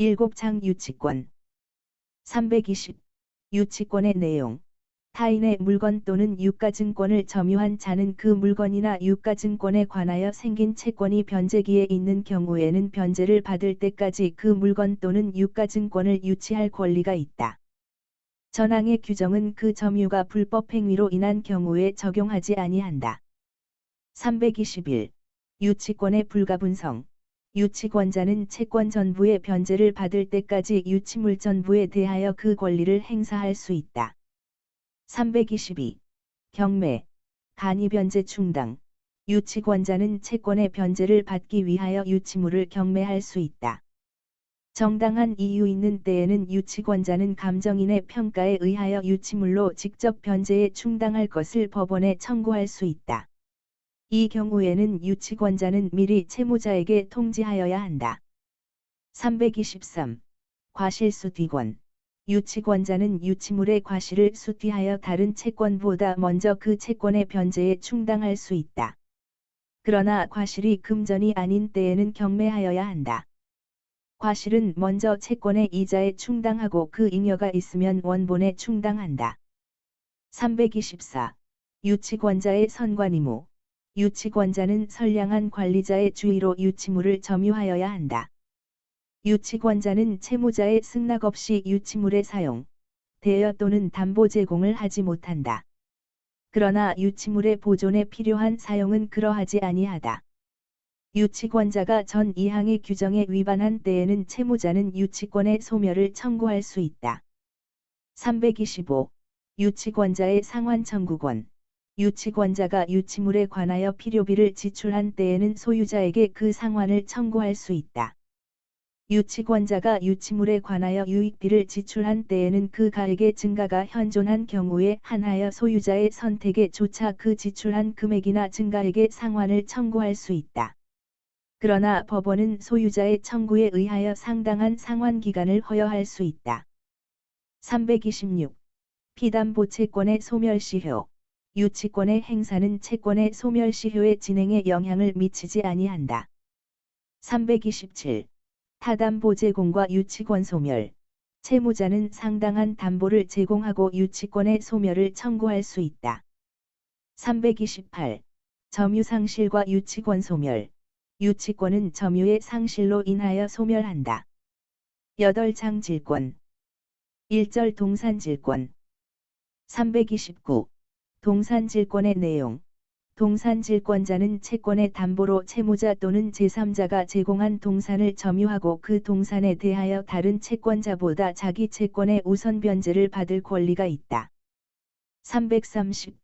일곱창 유치권 320. 유치권의 내용 타인의 물건 또는 유가증권을 점유한 자는 그 물건이나 유가증권에 관하여 생긴 채권이 변제기에 있는 경우에는 변제를 받을 때까지 그 물건 또는 유가증권을 유치할 권리가 있다. 전항의 규정은 그 점유가 불법 행위로 인한 경우에 적용하지 아니한다. 321. 유치권의 불가분성 유치권자는 채권 전부의 변제를 받을 때까지 유치물 전부에 대하여 그 권리를 행사할 수 있다. 322. 경매, 간이변제 충당. 유치권자는 채권의 변제를 받기 위하여 유치물을 경매할 수 있다. 정당한 이유 있는 때에는 유치권자는 감정인의 평가에 의하여 유치물로 직접 변제에 충당할 것을 법원에 청구할 수 있다. 이 경우에는 유치권자는 미리 채무자에게 통지하여야 한다. 323. 과실수뒤권 유치권자는 유치물의 과실을 수취하여 다른 채권보다 먼저 그 채권의 변제에 충당할 수 있다. 그러나 과실이 금전이 아닌 때에는 경매하여야 한다. 과실은 먼저 채권의 이자에 충당하고 그 잉여가 있으면 원본에 충당한다. 324. 유치권자의 선관의무 유치권자는 선량한 관리자의 주의로 유치물을 점유하여야 한다. 유치권자는 채무자의 승낙 없이 유치물의 사용, 대여 또는 담보 제공을 하지 못한다. 그러나 유치물의 보존에 필요한 사용은 그러하지 아니하다. 유치권자가 전 2항의 규정에 위반한 때에는 채무자는 유치권의 소멸을 청구할 수 있다. 325. 유치권자의 상환 청구권 유치권자가 유치물에 관하여 필요비를 지출한 때에는 소유자에게 그 상환을 청구할 수 있다. 유치권자가 유치물에 관하여 유익비를 지출한 때에는 그 가액의 증가가 현존한 경우에 한하여 소유자의 선택에 조차 그 지출한 금액이나 증가액의 상환을 청구할 수 있다. 그러나 법원은 소유자의 청구에 의하여 상당한 상환 기간을 허여할 수 있다. 326. 피담보 채권의 소멸시효 유치권의 행사는 채권의 소멸 시효의 진행에 영향을 미치지 아니한다. 327. 타담보 제공과 유치권 소멸. 채무자는 상당한 담보를 제공하고 유치권의 소멸을 청구할 수 있다. 328. 점유 상실과 유치권 소멸. 유치권은 점유의 상실로 인하여 소멸한다. 8장 질권. 1절 동산질권. 329. 동산질권의 내용 동산질권자는 채권의 담보로 채무자 또는 제3자가 제공한 동산을 점유하고 그 동산에 대하여 다른 채권자보다 자기 채권의 우선 변제를 받을 권리가 있다. 330.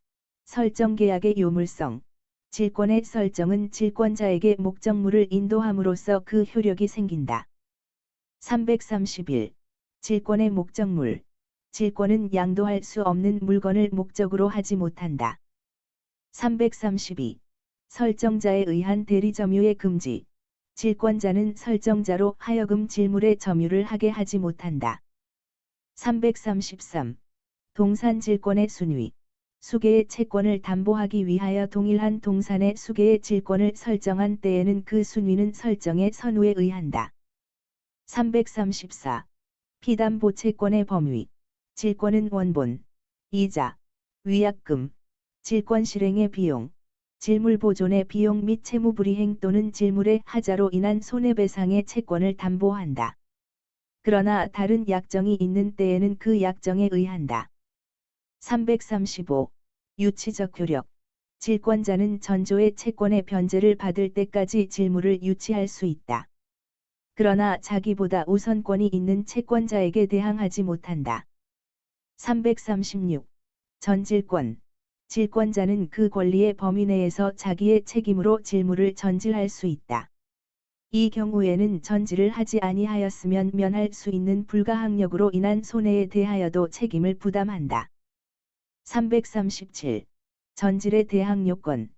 설정계약의 요물성 질권의 설정은 질권자에게 목적물을 인도함으로써 그 효력이 생긴다. 331. 질권의 목적물 질권은 양도할 수 없는 물건을 목적으로 하지 못한다. 332. 설정자에 의한 대리점유의 금지. 질권자는 설정자로 하여금 질물의 점유를 하게 하지 못한다. 333. 동산 질권의 순위. 수개의 채권을 담보하기 위하여 동일한 동산의 수개의 질권을 설정한 때에는 그 순위는 설정의 선우에 의한다. 334. 피담보 채권의 범위. 질권은 원본, 이자, 위약금, 질권 실행의 비용, 질물 보존의 비용 및 채무 불이행 또는 질물의 하자로 인한 손해배상의 채권을 담보한다. 그러나 다른 약정이 있는 때에는 그 약정에 의한다. 335. 유치적 효력. 질권자는 전조의 채권의 변제를 받을 때까지 질물을 유치할 수 있다. 그러나 자기보다 우선권이 있는 채권자에게 대항하지 못한다. 336. 전질권. 질권자는 그 권리의 범위 내에서 자기의 책임으로 질물을 전질할 수 있다. 이 경우에는 전질을 하지 아니하였으면 면할 수 있는 불가항력으로 인한 손해에 대하여도 책임을 부담한다. 337. 전질에 대항 요건.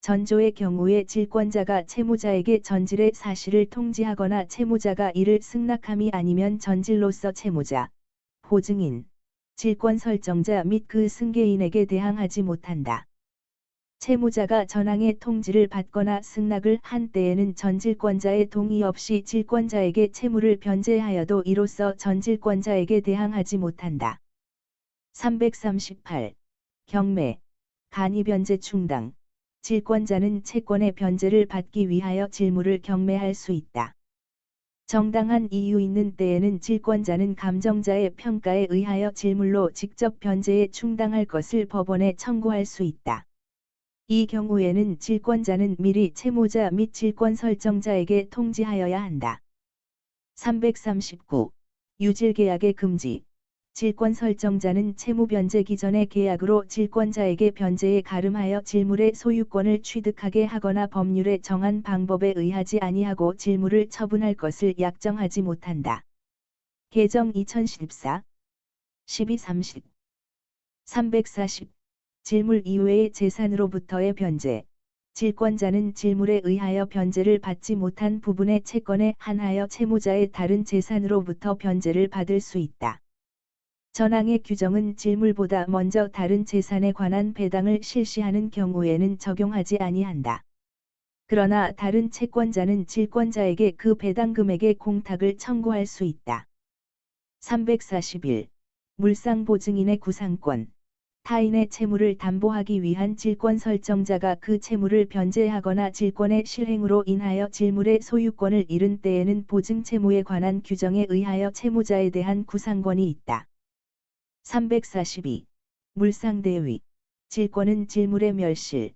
전조의 경우에 질권자가 채무자에게 전질의 사실을 통지하거나 채무자가 이를 승낙함이 아니면 전질로서 채무자, 보증인, 질권 설정자 및 그 승계인에게 대항하지 못한다. 채무자가 전항의 통지를 받거나 승낙을 한 때에는 전질권자의 동의 없이 질권자에게 채무를 변제하여도 이로써 전질권자에게 대항하지 못한다. 338. 경매, 간이 변제 충당. 질권자는 채권의 변제를 받기 위하여 질무를 경매할 수 있다. 정당한 이유 있는 때에는 질권자는 감정자의 평가에 의하여 질물로 직접 변제에 충당할 것을 법원에 청구할 수 있다. 이 경우에는 질권자는 미리 채무자 및 질권 설정자에게 통지하여야 한다. 339. 유질계약의 금지. 질권 설정자는 채무 변제 기 전의 계약으로 질권자에게 변제에 가름하여 질물의 소유권을 취득하게 하거나 법률에 정한 방법에 의하지 아니하고 질물을 처분할 것을 약정하지 못한다. 개정 2014 1230 340 질물 이외의 재산으로부터의 변제 질권자는 질물에 의하여 변제를 받지 못한 부분의 채권에 한하여 채무자의 다른 재산으로부터 변제를 받을 수 있다. 전항의 규정은 질물보다 먼저 다른 재산에 관한 배당을 실시하는 경우에는 적용하지 아니한다. 그러나 다른 채권자는 질권자에게 그 배당 금액의 공탁을 청구할 수 있다. 341. 물상보증인의 구상권 타인의 채무를 담보하기 위한 질권 설정자가 그 채무를 변제하거나 질권의 실행으로 인하여 질물의 소유권을 잃은 때에는 보증 채무에 관한 규정에 의하여 채무자에 대한 구상권이 있다. 342. 물상대위. 질권은 질물의 멸실,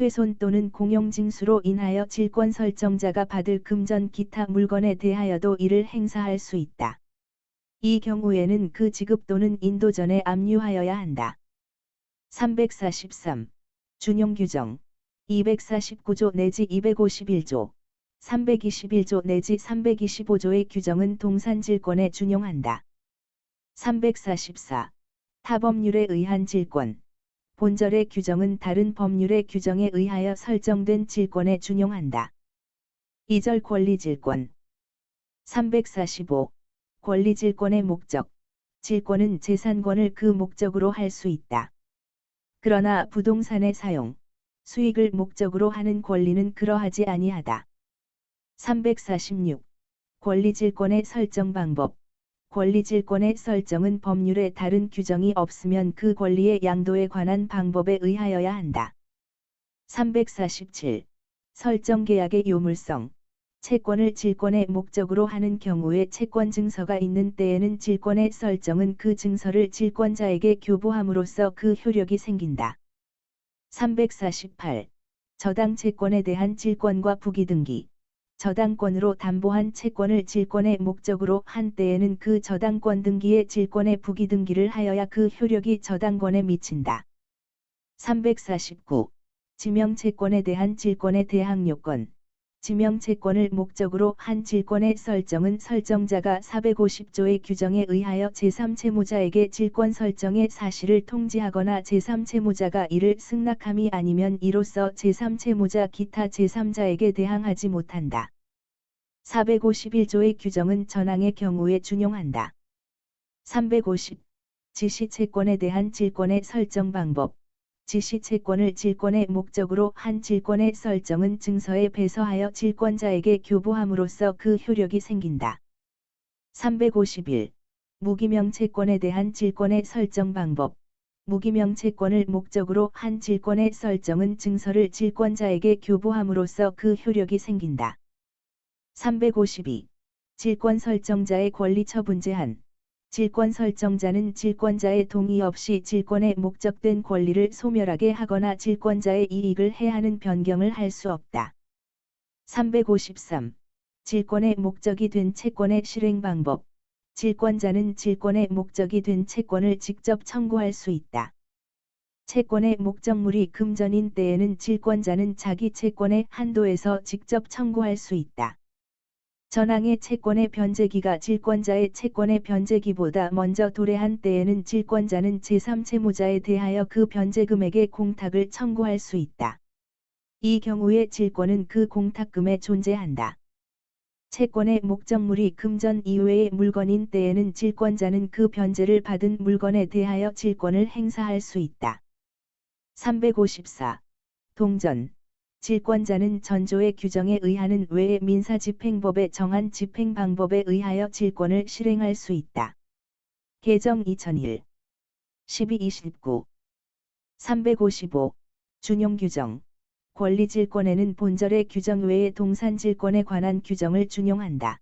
훼손 또는 공용징수로 인하여 질권 설정자가 받을 금전 기타 물건에 대하여도 이를 행사할 수 있다. 이 경우에는 그 지급 또는 인도 전에 압류하여야 한다. 343. 준용규정 249조 내지 251조 321조 내지 325조의 규정은 동산질권에 준용한다. 344. 타법률에 의한 질권. 본절의 규정은 다른 법률의 규정에 의하여 설정된 질권에 준용한다. 2절 권리질권. 345. 권리질권의 목적. 질권은 재산권을 그 목적으로 할 수 있다. 그러나 부동산의 사용, 수익을 목적으로 하는 권리는 그러하지 아니하다. 346. 권리질권의 설정 방법. 권리질권의 설정은 법률에 다른 규정이 없으면 그 권리의 양도에 관한 방법에 의하여야 한다. 347. 설정계약의 요물성. 채권을 질권의 목적으로 하는 경우에 채권 증서가 있는 때에는 질권의 설정은 그 증서를 질권자에게 교부함으로써 그 효력이 생긴다. 348. 저당 채권에 대한 질권과 부기등기. 저당권으로 담보한 채권을 질권의 목적으로 한 때에는 그 저당권 등기의 질권의 부기 등기를 하여야 그 효력이 저당권에 미친다. 349. 지명채권에 대한 질권의 대항 요건. 지명채권을 목적으로 한 질권의 설정은 설정자가 450조의 규정에 의하여 제3채무자에게 질권 설정의 사실을 통지하거나 제3채무자가 이를 승낙함이 아니면 이로써 제3채무자 기타 제3자에게 대항하지 못한다. 451조의 규정은 전항의 경우에 준용한다. 350. 지시채권에 대한 질권의 설정 방법 지시 채권을 질권의 목적으로 한 질권의 설정은 증서에 배서하여 질권자에게 교부함으로써 그 효력이 생긴다. 351. 무기명 채권에 대한 질권의 설정 방법 무기명 채권을 목적으로 한 질권의 설정은 증서를 질권자에게 교부함으로써 그 효력이 생긴다. 352. 질권 설정자의 권리 처분 제한. 질권 설정자는 질권자의 동의 없이 질권에 목적된 권리를 소멸하게 하거나 질권자의 이익을 해하는 변경을 할 수 없다. 353. 질권의 목적이 된 채권의 실행 방법. 질권자는 질권의 목적이 된 채권을 직접 청구할 수 있다. 채권의 목적물이 금전인 때에는 질권자는 자기 채권의 한도에서 직접 청구할 수 있다. 전항의 채권의 변제기가 질권자의 채권의 변제기보다 먼저 도래한 때에는 질권자는 제3채무자에 대하여 그 변제금액의 공탁을 청구할 수 있다. 이 경우에 질권은 그 공탁금에 존재한다. 채권의 목적물이 금전 이외의 물건인 때에는 질권자는 그 변제를 받은 물건에 대하여 질권을 행사할 수 있다. 354. 동전. 질권자는 전조의 규정에 의하는 외의 민사집행법에 정한 집행 방법에 의하여 질권을 실행할 수 있다. 개정 2001 1229 355 준용 규정 권리질권에는 본절의 규정 외에 동산질권에 관한 규정을 준용한다.